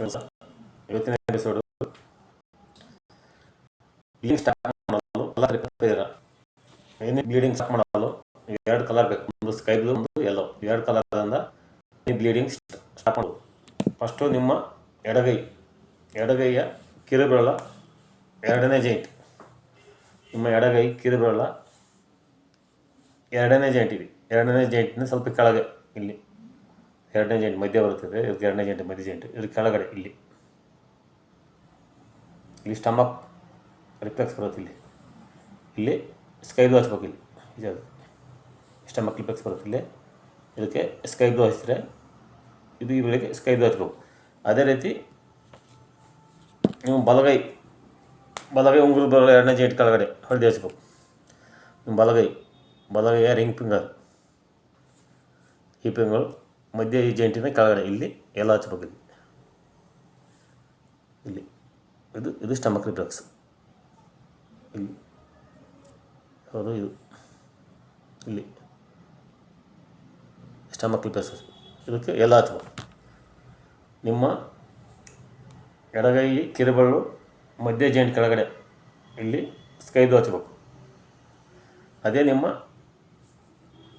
Friends ಇವತ್ತಿನ episode bleeding start ಮಾಡಲು colour ಇದ್ದೀರಾ? ಏನೇ ಬ್ಲೀಡಿಂಗ್ ಸ್ಟಾರ್ಟ್ ಮಾಡಲು ಎರಡು ಕಲರ್ ಬೇಕು. ಒಂದು ಸ್ಕೈ ಬ್ಲೂ ಒಂದು ಯೆಲ್ಲೋ ಎರಡು ಕಲರಿಂದ ಬ್ಲೀಡಿಂಗ್ ಸ್ಟಾರ್ಟ್ ಮಾಡೋದು ಫಸ್ಟು ನಿಮ್ಮ ಎಡಗೈ, ಎಡಗೈಯ ಕಿರುಬೆರಳ ಎರಡನೇ ಜಾಯಿಂಟ್ ನಿಮ್ಮ ಎಡಗೈ, ಕಿರುಬೆರಳ ಎರಡನೇ ಜಾಯಿಂಟ್ ಇದೆ. ಎರಡನೇ ಜಾಯಿಂಟ್ನ ಸ್ವಲ್ಪ ಕೆಳಗೆ ಇಲ್ಲಿ. ಎರಡನೇ ಜಂಟಿ ಮಧ್ಯ ಬರುತ್ತದೆ. ಇದಕ್ಕೆ ಎರಡನೇ ಜಾಯಿಂಟ್ ಮಧ್ಯ ಜಾಯಿಂಟ್ ಇದ್ರ ಕೆಳಗಡೆ, ಇಲ್ಲಿ. ಇಲ್ಲಿ ಸ್ಟಮಕ್ ರಿಫ್ಲೆಕ್ಸ್ ಬರುತ್ತೆ ಇಲ್ಲಿ. ಇಲ್ಲಿ ಸ್ಕೈ ಬ್ಲೂ ಹಚ್ಬೇಕು ಇಲ್ಲಿ. ಇದು ಸ್ಟಮಕ್ ರಿಫ್ಲೆಕ್ಸ್ ಬರುತ್ತೆ ಇಲ್ಲಿ. ಇದಕ್ಕೆ ಸ್ಕೈ ಬ್ಲೂ ಹಚ್ಚಿದ್ರೆ ಇದು ಬೆಳಗ್ಗೆ ಸ್ಕೈ ಬ್ಲೂ ಹಚ್ಬೇಕು. ಅದೇ ರೀತಿ ನೀವು ಬಲಗೈ ಬಲಗೈ ಉಂಗುರು ಬರೋ ಎರಡನೇ ಜಾಯಿಂಟ್ ಕೆಳಗಡೆ ಹಳದಿ ಹಚ್ಬೇಕು. ನಿಮ್ಮ ಬಲಗೈ, ಬಲಗೈಯ ರಿಂಗ್ ಫಿಂಗರ್ ಈ ಫಿಂಗರ್ ಮಧ್ಯ ಈ ಕೆಳಗಡೆ, ಇಲ್ಲಿ ಎಲ್ಲ ಹಚ್ಬೇಕು ಇಲ್ಲಿ ಇಲ್ಲಿ. ಇದು ಇದು ಸ್ಟಮಕ್ ರಿಫ್ಲೆಕ್ಸ್ ಇಲ್ಲಿ. ಹೌದು, ಇದು. ಇಲ್ಲಿ. ಸ್ಟಮಕ್ ರಿಫ್ಲೆಕ್ಸ್ ಇದಕ್ಕೆ ಎಲ್ಲ ಹಚ್ಬೇಕು ನಿಮ್ಮ ಎಡಗೈ ಕಿರುಬಳ್ಳು ಮಧ್ಯ ಜಾಯಿಂಟ್ ಕೆಳಗಡೆ, ಇಲ್ಲಿ ಸ್ಕೈದು ಹಚ್ಬೇಕು. ಅದೇ ನಿಮ್ಮ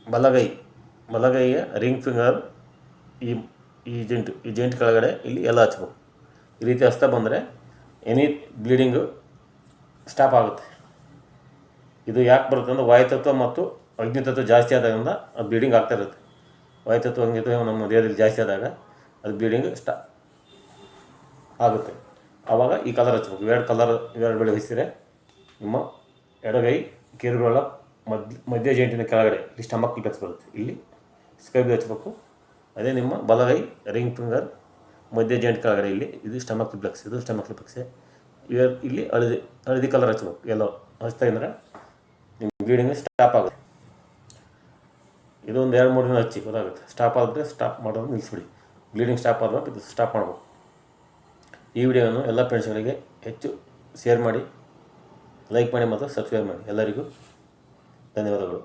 ಬಲಗೈ, ಬಲಗೈಯ ರಿಂಗ್ ಫಿಂಗರ್ ಈ ಈ ಜೆಂಟ್ ಈ ಜೆಂಟ್ ಕೆಳಗಡೆ ಇಲ್ಲಿ ಎಲ್ಲ ಹಚ್ಬೇಕು. ಈ ರೀತಿ ಹಚ್ತಾ ಬಂದರೆ ಎನಿ ಬ್ಲೀಡಿಂಗು ಸ್ಟಾಪ್ ಆಗುತ್ತೆ. ಇದು ಯಾಕೆ ಬರುತ್ತೆ ಅಂದರೆ ವಾಯುತತ್ವ ಮತ್ತು ಅಗ್ನಿತತ್ವ ಜಾಸ್ತಿ ಆದಾಗಿಂದ ಅದು ಬ್ಲೀಡಿಂಗ್ ಆಗ್ತಾ ಇರುತ್ತೆ. ವಾಯುತತ್ವ ಅಗ್ನಿತತ್ವ ನಮ್ಮ ದೇಹದಲ್ಲಿ ಜಾಸ್ತಿ ಆದಾಗ ಅದು ಬ್ಲೀಡಿಂಗ್ ಸ್ಟಾ ಆಗುತ್ತೆ. ಆವಾಗ ಈ ಕಲರ್ ಹಚ್ಬೇಕು. ಎರಡು ಕಲರ್ ಎರಡು ಬೆಳೆ ಹಚ್ಚಿದ್ರೆ ನಿಮ್ಮ ಎಡಗೈ ಕಿರುಗಳ ಮಧ್ಯ ಮಧ್ಯ ಜೈಂಟಿನ ಕೆಳಗಡೆ, ಇಲ್ಲಿ ಸ್ಟಮಕ್ ಕ್ಲಿಪ್ಸ್ ಬರುತ್ತೆ. ಇಲ್ಲಿ ಸ್ಕೈಬ್ ಹಚ್ಬೇಕು. ಅದೇ ನಿಮ್ಮ ಬಲಗೈ, ರಿಂಗ್ ಫಿಂಗರ್, ಮಧ್ಯ ಜೆಂಟ್ ಕೆಳಗಡೆ ಇಲ್ಲಿ, ಇದು ಸ್ಟಮಕ್ ರಿಫ್ಲೆಕ್ಸ್ ಇದು ಸ್ಟಮಕ್ ರಿಫ್ಲೆಕ್ಸ್ ಇವ ಇಲ್ಲಿ ಹಳದಿ ಹಳದಿ ಕಲರ್ ಹಚ್ಬೇಕು ಎಲ್ಲೋ ಹಚ್ತಾ ಇದ್ರೆ ನಿಮ್ಮ ಬ್ಲೀಡಿಂಗ್ ಸ್ಟಾಪ್ ಆಗುತ್ತೆ. ಇದೊಂದು ಎರಡು ಮೂರು ದಿನ ಹಚ್ಚಿ, ಗೊತ್ತಾಗುತ್ತೆ. ಸ್ಟಾಪ್ ಆದರೆ ಸ್ಟಾಪ್ ಮಾಡೋದು ನಿಲ್ಲಿಸ್ಬಿಡಿ ಬ್ಲೀಡಿಂಗ್ ಸ್ಟಾಪ್ ಆದಾಗ ಇದು ಸ್ಟಾಪ್ ಮಾಡ್ಬೇಕು ಈ ವಿಡಿಯೋವನ್ನು ಎಲ್ಲ ಫ್ರೆಂಡ್ಸ್ಗಳಿಗೆ ಹೆಚ್ಚು ಶೇರ್ ಮಾಡಿ ಲೈಕ್ ಮಾಡಿ ಮತ್ತು ಸಬ್ಸ್ಕ್ರೈಬ್ ಮಾಡಿ. ಎಲ್ಲರಿಗೂ ಧನ್ಯವಾದಗಳು.